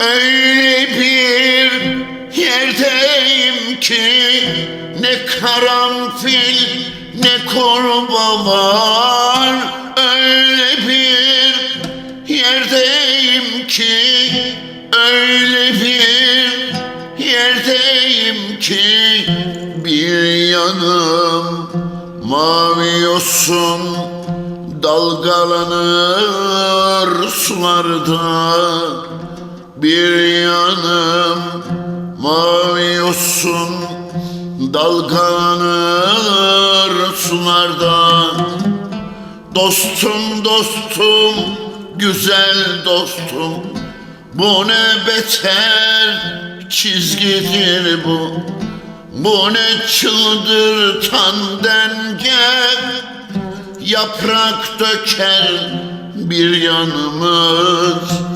Öyle bir yerdeyim ki ne karanfil ne korba var. Öyle bir yerdeyim ki öyle bir yerdeyim ki bir yanım mavi olsun dalgalanır sularda. Bir yanım mavi yosun Dalgalanır sularda Dostum dostum güzel dostum Bu ne beter çizgidir bu. Bu ne çıldırtan denge Yaprak döker bir yanımız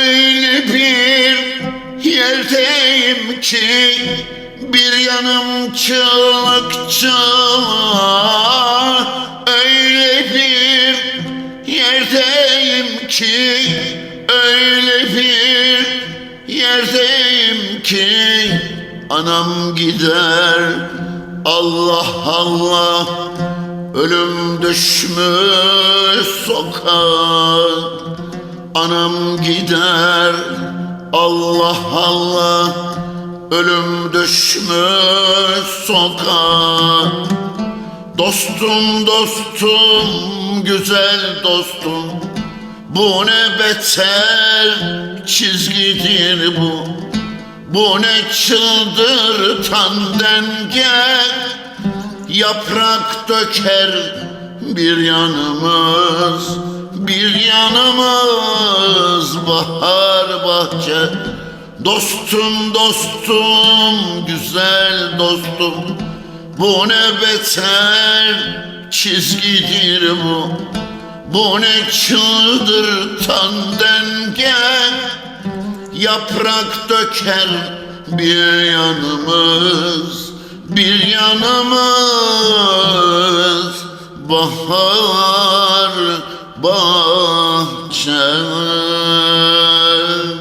Öyle bir yerdeyim ki bir yanım çığlık çığlığa. Öyle bir yerdeyim ki Öyle bir yerdeyim ki Anam gider Allah Allah Ölüm düşmüş sokak Anam gider Allah Allah Ölüm düşmüş sokağa. Dostum dostum güzel dostum Bu ne beter çizgidir bu. Bu ne çıldırtan denge Yaprak döker bir yanımız Bir yanımız bahar bahçe. Dostum dostum güzel dostum. Bu ne beter çizgidir bu. Bu ne çıldırtan denge. Yaprak döker bir yanımız Bir yanımız. Bahar bahçe